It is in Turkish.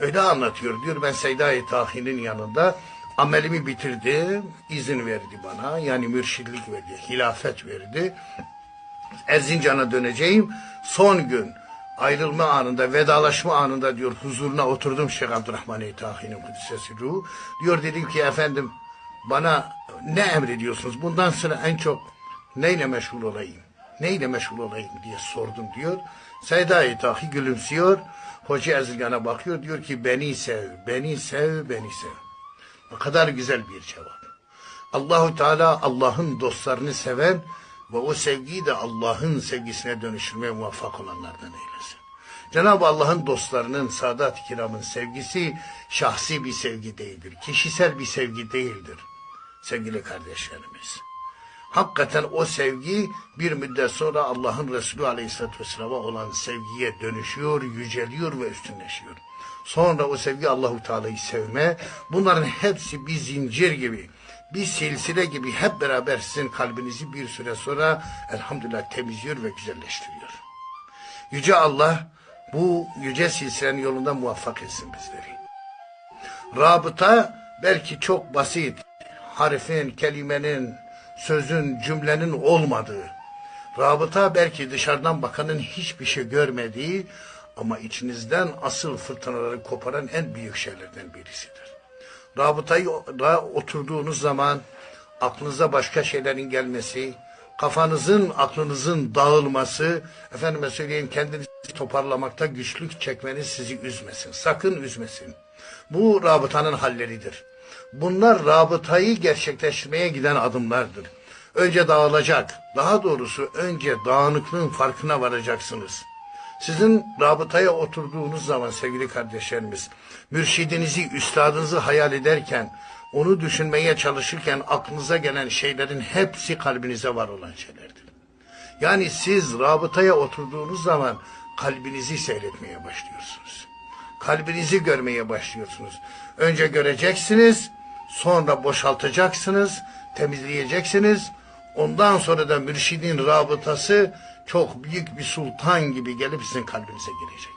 Öyle anlatıyor diyor ben Seyda-i Tahi'nin yanında amelimi bitirdim, izin verdi bana. Yani mürşidlik verdi, hilafet verdi. Erzincan'a döneceğim. Son gün ayrılma anında, vedalaşma anında diyor huzuruna oturdum Şeyh Abdurrahman Eytahi'nin Kudüs'esi ruhu. Diyor dedim ki efendim bana ne emrediyorsunuz? Bundan sonra en çok neyle meşgul olayım? Neyle meşgul olayım diye sordum diyor. Seyda Eytahi gülümsüyor. Hoca Erzincan'a bakıyor diyor ki beni sev, beni sev, beni sev. Ne kadar güzel bir cevap. Allahu Teala Allah'ın dostlarını seven ve o sevgiyi de Allah'ın sevgisine dönüştürmeye muvaffak olanlardan eylesin. Cenab-ı Allah'ın dostlarının, Sadat-ı Kiram'ın sevgisi şahsi bir sevgi değildir. Kişisel bir sevgi değildir. Sevgili kardeşlerimiz. Hakikaten o sevgi bir müddet sonra Allah'ın Resulü Aleyhisselatü Vesselam'a olan sevgiye dönüşüyor, yüceliyor ve üstünleşiyor. Sonra o sevgi Allahu Teala'yı sevme. Bunların hepsi bir zincir gibi, bir silsile gibi hep beraber sizin kalbinizi bir süre sonra elhamdülillah temizliyor ve güzelleştiriyor. Yüce Allah bu yüce silsilenin yolunda muvaffak etsin bizleri. Rabıta belki çok basit, harfin, kelimenin, sözün, cümlenin olmadığı. Rabıta belki dışarıdan bakanın hiçbir şey görmediği ama içinizden asıl fırtınaları koparan en büyük şeylerden birisidir. Rabıtayı da oturduğunuz zaman aklınıza başka şeylerin gelmesi, kafanızın, aklınızın dağılması, efendime söyleyeyim kendinizi toparlamakta güçlük çekmeniz sizi üzmesin. Sakın üzmesin. Bu rabıtanın halleridir. Bunlar rabıtayı gerçekleştirmeye giden adımlardır. Önce dağılacak, daha doğrusu önce dağınıklığın farkına varacaksınız. Sizin rabıtaya oturduğunuz zaman sevgili kardeşlerimiz, mürşidinizi, üstadınızı hayal ederken, onu düşünmeye çalışırken aklınıza gelen şeylerin hepsi kalbinize var olan şeylerdir. Yani siz rabıtaya oturduğunuz zaman kalbinizi seyretmeye başlıyorsunuz. Kalbinizi görmeye başlıyorsunuz. Önce göreceksiniz, sonra boşaltacaksınız, temizleyeceksiniz. Ondan sonra da mürşidin rabıtası çok büyük bir sultan gibi gelip sizin kalbinize girecek.